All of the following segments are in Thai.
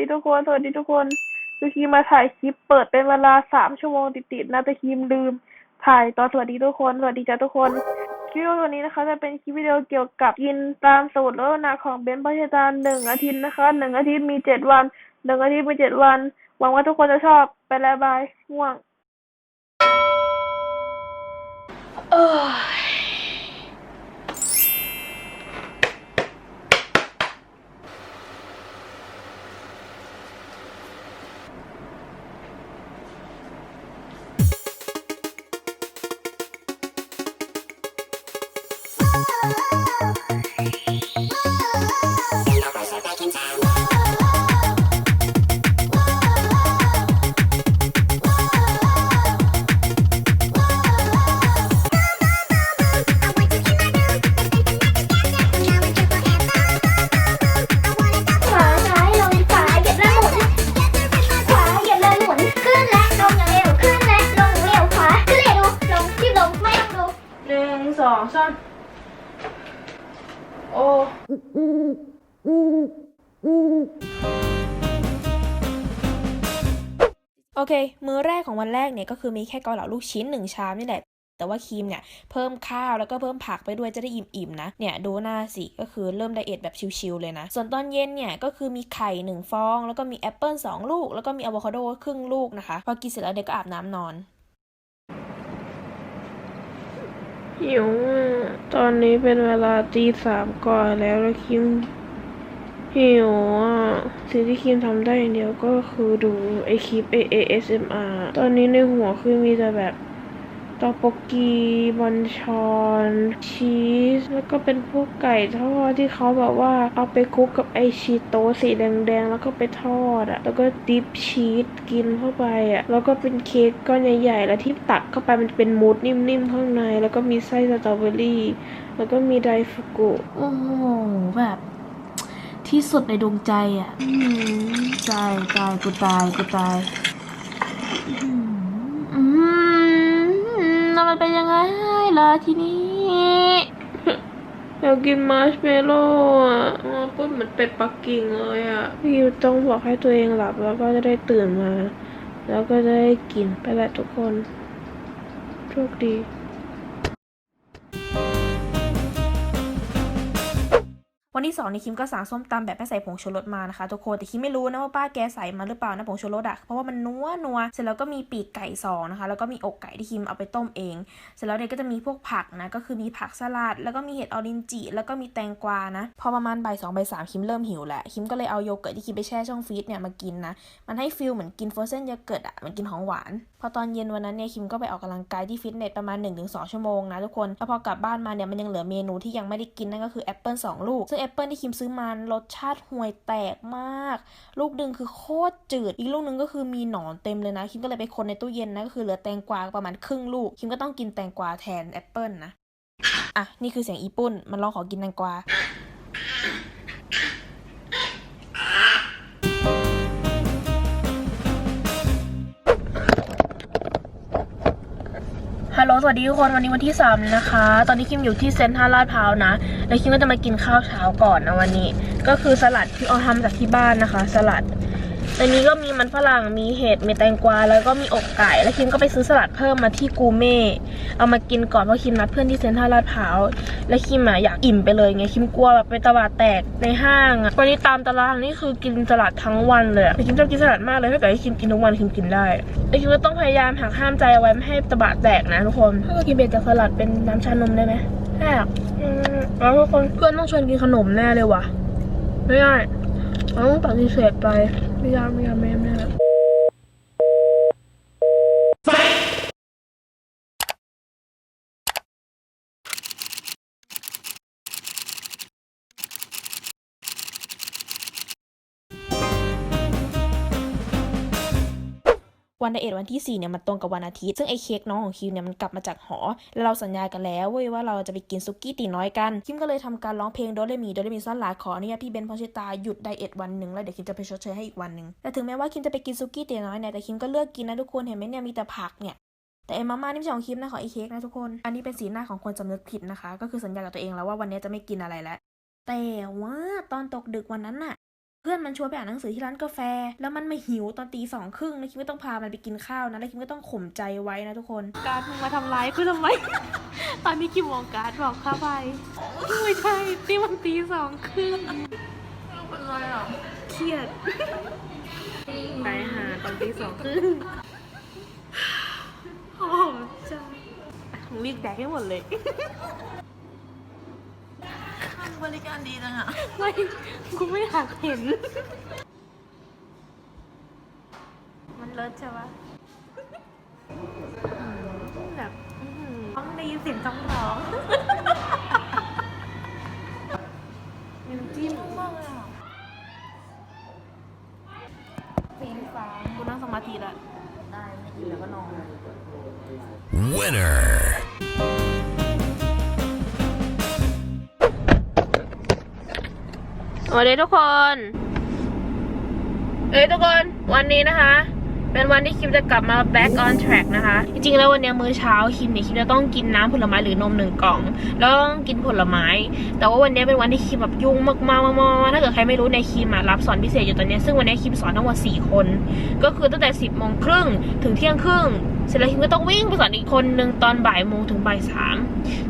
สวัสดีทุกคน สวัสดีทุกคนคือคีมาถ่ายคลิปเปิดเป็นเวลาสามชั่วโมงติดๆนะต่คีมลืม ถ่ายตอนสวัสดีทุกคน สวัสดีจ้าทุกคนคลิปวิดีโอตัวนี้นะคะจะเป็นคลิปวิดีโอเกี่ยวกับกินตามสูตรลดน้ำหนักของเบนซ์พัชตาหนึ่งอาทิตย์นะคะหนึ่งอาทิตย์มีเจ็ดวันหนึ่งอาทิตย์มีเจ็ดวัน หวังว่าทุกคนจะชอบไปแล้วบายง่วงขว งสองสามโอ้โอเค มื้อแรกของวันแรกเนี่ยก็คือมีแค่เกาเหลาลูกชิ้นหนึ่งชามนี่แหละแต่ว่าครีมเนี่ยเพิ่มข้าวแล้วก็เพิ่มผักไปด้วยจะได้อิ่มๆนะเนี่ยดูหน้าสิก็คือเริ่มไดเอทแบบชิลๆเลยนะ ส่วนตอนเย็นเนี่ยก็คือมีไข่หนึ่งฟอง แล้วก็มีแอปเปิลสองลูก แล้วก็มีอะโวคาโดครึ่งลูกนะคะ พอกินเสร็จแล้วเด็กก็อาบน้ำนอน หิวอะตอนนี้เป็นเวลาตีสามก่อนแล้วแล้วคิมหิวอะสิ่งที่คิมทำได้อย่างเดียวก็คือดูไอคลิป ASMR ตอนนี้ในหัวคือมีแต่แบบ ตอกโปกกีบอนชอนชีส แล้วก็เป็นพวกไก่ทอดที่เขาแบบว่าเอาไปคลุกกับไอชีโตสีแดงๆ แล้วก็ไปทอดอะ แล้วก็ดิปชีสกินเข้าไปอะ แล้วก็เป็นเค้กก้อนใหญ่ ๆ แล้วที่ตักเข้าไปมันเป็นมูสนิ่มๆ ข้างใน แล้วก็มีไส้สตรอเบอรี่ แล้วก็มีไดฟุกุโอ้โหแบบที่สุดในดวงใจอะตายตายกูตายกูตาย มันเป็นยังไงล่ะทีนี้อยากกินมาร์ชเมลโล่อะอ๋อพูดเหมือนเป็ดปักกิ่งเลยอะพี่ต้องบอกให้ตัวเองหลับแล้วก็จะได้ตื่นมา แล้วก็จะได้กินไปแหละทุกคน โชคดี วันที่สองนี่คิมก็สั่งส้มตำแบบไม่ใส่ผงชูรสมานะคะทุกคนแต่คิมไม่รู้นะว่าป้าแกใส่มาหรือเปล่านะผงชูรสอะเพราะว่ามันนัวนัวเสร็จแล้วก็มีปีกไก่สองนะคะ แล้วก็มีอกไก่ที่คิมเอาไปต้มเอง เสร็จแล้วเนี่ยก็จะมีพวกผักนะก็คือมีผักสลัด แล้วก็มีเห็ดออรินจิแล้วก็มีแตงกวานะ พอประมาณบ่ายสองบ่ายสามคิมเริ่มหิวแหละคิมก็เลยเอาโยเกิร์ตที่คิมไปแช่ช่องฟรีซเนี่ยมากินนะมันให้ฟิลเหมือนกินฟรเซนโยเกิร์ตอะเหมือนกินของหวาน พอตอนเย็นวันนั้นเนี่ยคิมก็ไปออกกำลังกายที่ฟิตเนสประมาณ 1-2 ชั่วโมงนะทุกคนแล้วพอกลับบ้านมาเนี่ยมันยังเหลือเมนูที่ยังไม่ได้กินนั่นก็คือแอปเปิลสองลูก ซึ่งแอปเปิลที่คิมซื้อมารสชาติห่วยแตกมาก ลูกดึงคือโคตรจืด อีกลูกหนึงก็คือมีหนอนเต็มเลยนะ คิมก็เลยไปคนในตู้เย็นนะก็คือเหลือแตงกวาประมาณครึ่งลูก คิมก็ต้องกินแตงกวาแทนแอปเปิลนะ อะนี่คือเสียงอีปุ่นมันร้องขอกินแตงกวา สวัสดีทุกคนวันนี้วันที่3เลยนะคะ ตอนนี้คิมอยู่ที่เซ็นทรัลลาดพร้าวนะ แล้วคิมก็จะมากินข้าวเช้าก่อนนะวันนี้ ก็คือสลัดที่เอาทำจากที่บ้านนะคะ สลัด ในนี้ก็มีมันฝรั่ง มีเห็ด มีแตงกวา แล้วก็มีอกไก่ แล้วคิมก็ไปซื้อสลัดเพิ่มมาที่กูเม่ เอามากินก่อนเพราะคิมนัดเพื่อนที่เซ็นทรัลลาดพร้าว แล้วคิมอะอยากอิ่มไปเลยไง คิมกลัวแบบไปตลาดแตกในห้างอะวันนี้ตามตารางนี่คือกินสลัดทั้งวันเลยอะแต่คิมชอบกินสลัดมากเลยถ้าเกิดให้คิมกินทุกวันคิมกินได้แต่คิมก็ต้องพยายามหักห้ามใจเอาไว้ไม่ให้ตบะแตกนะทุกคน ถ้าเรากินเบรจากสลัดเป็นน้ำชานมได้ไหมได้อะอืมแล้วทุกคนเพื่อนต้องชวนกินขนมแน่เลยว่ะไม่ได้เราต้องปฏิเสธไป ไม่ได้ วันไดเอทวันที่4เนี่ยมันตรงกับวันอาทิตย์ ซึ่งไอ้เค้กน้องของคิมเนี่ยมันกลับมาจากหอ แล้วเราสัญญากันแล้วเว้ยว่าเราจะไปกินซุกี้ตีน้อยกัน คิมก็เลยทำการร้องเพลงโดเรมีโดเรมีซ่อนหลาขออนุญาตพี่เบนพอชิตาหยุดไดเอทวันหนึ่งแล้วเดี๋ยวคิมจะไปชดเชยให้อีกวันหนึ่งแต่ถึงแม้ว่าคิมจะไปกินซุกี้ตีน้อยเนี่ยแต่คิมก็เลือกกินนะทุกคนเห็นไหมเนี่ยมีแต่ผักเนี่ยแต่ไอ้มาม่านี่ไม่ใช่ของคิมนะของไอ้เค้กนะทุกคน อันนี้เป็นสีหน้าของคนสำนึกผิดนะคะ ก็คือสัญญากับตัวเองแล้วว่าวันนี้จะไม่กินอะไรแล้ว แต่ว่าตอนตกดึกวันนั้นน่ะ เพื่อนมันชวนไปอ่านหนังสือที่ร้านกาแฟ แล้วมันมาหิวตอนตีสองครึ่งแล้วคิมก็ต้องพามันไปกินข้าวนะแล้วคิมก็ต้องข่มใจไว้นะทุกคนการมึงมาทำร้ายกูทำไม ตอนนี้กี่โมงการบอกเข้าไปไม่ใช่นี่มันตีสองครึ่งเป็นไรอะเครียดตายหาตอนตีสองครึ่งโอ้โหจ้ามึงรีบแดกให้หมดเลย บริการดีจังอะไม่ กูไม่อยากเห็น มันเลิศใช่ปะอืมแบบอื้อหือต้องได้ยินเสียงจ้องร้องน้ำจิ้มมากเลยอะสีฟ้ากูนั่งสมาธิละได้ไม่กินแล้วก็นอน Winner. สวัสดีทุกคน เอ้ยทุกคน วันนี้นะคะ เป็นวันที่คิมจะกลับมา back on track นะคะ จริงๆ แล้ววันนี้มื้อเช้าคิมเนี่ยคิมจะต้องกินน้ำผลไม้หรือนมหนึ่งกล่อง แล้วต้องกินผลไม้ แต่ว่าวันนี้เป็นวันที่คิมแบบยุ่งมากๆมากๆถ้าเกิดใครไม่รู้ในคิมอะรับสอนพิเศษอยู่ตอนนี้ ซึ่งวันนี้คิมสอนทั้งหมด4คน ก็คือตั้งแต่ 10โมงครึ่งถึงเที่ยงครึ่งเสร็จแล้วคิมก็ต้องวิ่งไปสอนอีกคนหนึ่งตอนบ่ายโมงถึงบ่ายสาม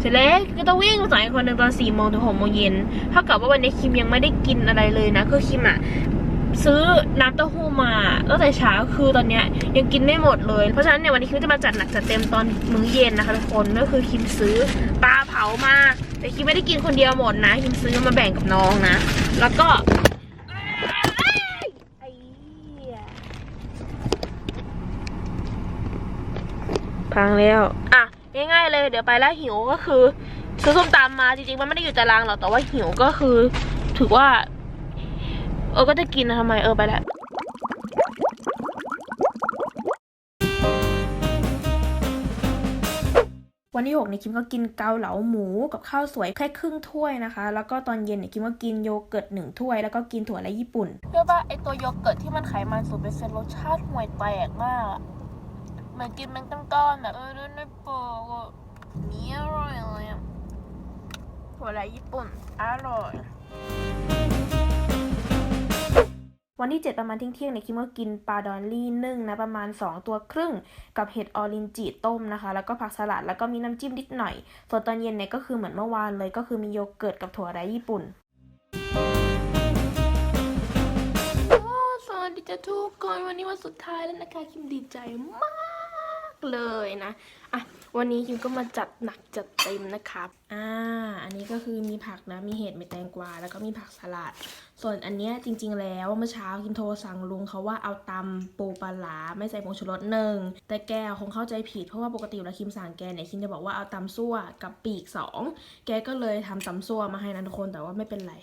เสร็จแล้วก็ต้องวิ่งไปสอนอีกคนหนึ่งตอนสี่โมงถึงหกโมงเย็นเท่ากับว่าวันนี้คิมยังไม่ได้กินอะไรเลยนะ คือคิมอะ ซื้อน้ำเต้าหู้มาตั้งแต่เช้าคือตอนเนี้ยยังกินไม่หมดเลย เพราะฉะนั้นเนี่ยวันนี้คิมจะมาจัดหนักจัดเต็มตอนมื้อเย็นนะคะทุกคนก็คือคิมซื้อปลาเผามาแต่คิมไม่ได้กินคนเดียวหมดนะคิมซื้อมาแบ่งกับน้องนะ แล้วก็พังแล้ว อะ ง่ายๆเลย เดี๋ยวไปแล้วหิวก็คือซื้อส้มตำมาจริงๆ มันไม่ได้อยู่ตารางหรอก แต่ว่าหิวก็คือ ถือว่า เออก็จะกินนะทำไมเออไปแล้ววันที่6เนี่ยคิมก็กินเกาเหลาหมูกับข้าวสวยแค่ครึ่งถ้วยนะคะ แล้วก็ตอนเย็นเนี่ยคิมก็กินโยเกิร์ตหนึ่งถ้วย แล้วก็กินถั่วและญี่ปุ่นเรียกว่าไอตัวโยเกิร์ตที่มันไขมันสูงเป็นเซนรสชาติห่วยแตกมากอะเหมือนกินเป็นก้อนๆแบบเออด้วยในปอกอะนี่อร่อยเลยอะถั่วและญี่ปุ่นอร่อย วันที่ 7 ประมาณเที่ยงๆเนี่ยคิมก็กินปลาดอลลี่นึ่งนะประมาณ 2 ตัวครึ่ง กับเห็ดออรินจิต้มนะคะ แล้วก็ผักสลัดแล้วก็มีน้ำจิ้มนิดหน่อย ส่วนตอนเย็นเนี่ยก็คือเหมือนเมื่อวานเลยก็คือมีโยเกิร์ตกับถั่วไรญี่ปุ่นสวัสดีจ้าทุกคนวันนี้วันสุดท้ายแล้วนะคะคิมดีใจมาก เลยนะอะวันนี้คิมก็มาจัดหนักจัดเต็มนะครับอ่าอันนี้ก็คือมีผักนะมีเห็ดมีแตงกวา แล้วก็มีผักสลัด ส่วนอันเนี้ยจริง ๆ แล้วเมื่อเช้าคิมโทรสั่งลุงเขาว่าเอาตำปูปลาร้าไม่ใส่ผงชูรสหนึ่งแต่แกคงเข้าใจผิดเพราะว่าปกติเวลาคิมสั่งแกเนี่ยคิมจะบอกว่าเอาตำซั่วกับปีกสองแกก็เลยทำตำซั่วมาให้นะทุกคนแต่ว่าไม่เป็นไร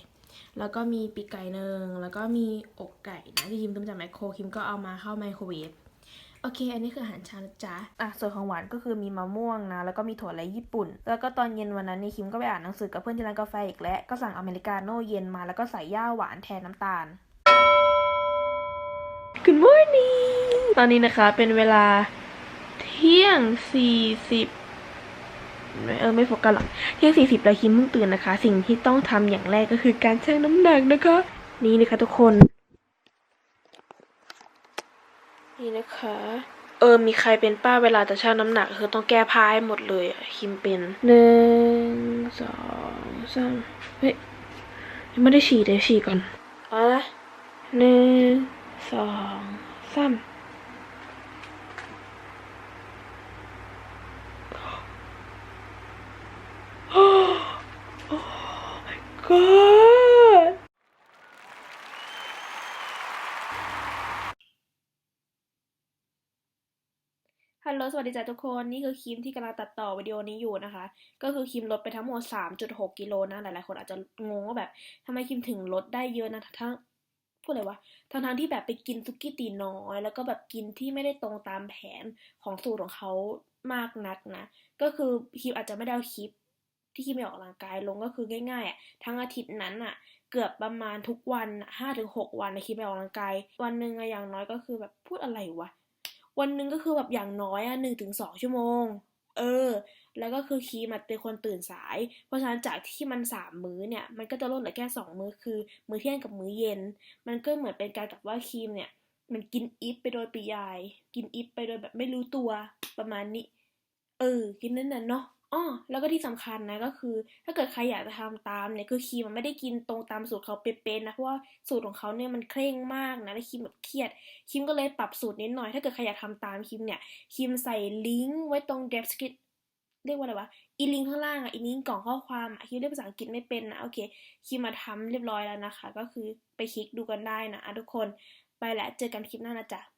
แล้วก็มีปีกไก่หนึ่งแล้วก็มีอกไก่นะที่คิมต้มจากแมคโครคิมก็เอามาเข้าไมโครเวฟ โอเค อันนี้คืออาหารเช้านะจ๊ะอะส่วนของหวานก็คือมีมะม่วงนะ แล้วก็มีถั่วและญี่ปุ่น แล้วก็ตอนเย็นวันนั้นนี่คิมก็ไปอ่านหนังสือกับเพื่อนที่ร้านกาแฟอีกแล้ว ก็สั่งอเมริกาโน่เย็นมาแล้วก็ใส่ย่าหวานแทนน้ำตาล Good morning ตอนนี้นะคะเป็นเวลาเที่ยงสี่สิบเออไม่โฟกัสหรอกเที่ยงสี่สิบแล้วคิมเพิ่งตื่นนะคะ สิ่งที่ต้องทำอย่างแรกก็คือการชั่งน้ำหนักนะคะ นี่นะคะทุกคน นี่นะคะ เออ มีใครเป็นป้าเวลาจะชั่งน้ำหนักคือต้องแก้ผ้าให้หมดเลยอะคิมเป็นหนึ่งสองสามเฮ้ยยังไม่ได้ฉี่เดี๋ยวฉี่ก่อนเอาละหนึ่งสองสามโอ้ my God ฮัลโหลสวัสดีจ้ะทุกคนนี่คือคิมที่กำลังตัดต่อวิดีโอนี้อยู่นะคะ ก็คือคิมลดไปทั้งหมด 3.6 กิโลนะหลายๆคนอาจจะงงว่าแบบทำไมคิมถึงลดได้เยอะนะทั้งพูดอะไรวะทั้งทงๆที่แบบไปกินซุกี้ตีน้อย แล้วก็แบบกินที่ไม่ได้ตรงตามแผนของสูตรของเขามากนักนะ ก็คือคิมอาจจะไม่ได้เอาคลิป ที่คิมไปออกกำลังกายลงก็คือง่ายๆอะทั้งอาทิตย์นั้นอะ เกือบประมาณทุกวันห้าถึงหกวันนะคิมไปออกกำลังกาย วันหนึ่งอะอย่างน้อยก็คือแบบพูดอะไรวะ วันหนึ่งก็คือแบบอย่างน้อยอะหนึ่งถึงสองชั่วโมง เออ แล้วก็คือคีมันเป็นคนตื่นสาย เพราะฉะนั้นจากที่มันสามมื้อเนี่ย มันก็จะลดเหลือแค่สองมื้อคือ มื้อเที่ยงกับมื้อเย็น มันก็เหมือนเป็นการกับว่าคีมเนี่ย มันกินอิฟไปโดยปริยาย กินอิฟไปโดยแบบไม่รู้ตัวประมาณนี้ เออ กินนั่นน่ะเนาะ อ้อแล้วก็ที่สำคัญนะก็คือ ถ้าเกิดใครอยากจะทำตามเนี่ยคือคีมมันไม่ได้กินตรงตามสูตรเขาเป๊ะๆนะเพราะว่าสูตรของเขาเนี่ยมันเคร่งมากนะแล้วคีมแบบเครียดคีมก็เลยปรับสูตรนิดหน่อย ถ้าเกิดใครอยากทำตามคีมเนี่ยคีมใส่ลิงก์ไว้ตรง description เรียกว่าอะไรวะอีลิงก์ข้างล่างอะอีลิงก์กล่องข้อความอะคีมเรียกภาษาอังกฤษไม่เป็นนะโอเคคีมมาทำเรียบร้อยแล้วนะคะ ก็คือไปคลิกดูกันได้นะะทุกคน ไปแล้วเจอกันคลิปหน้านะจ๊ะ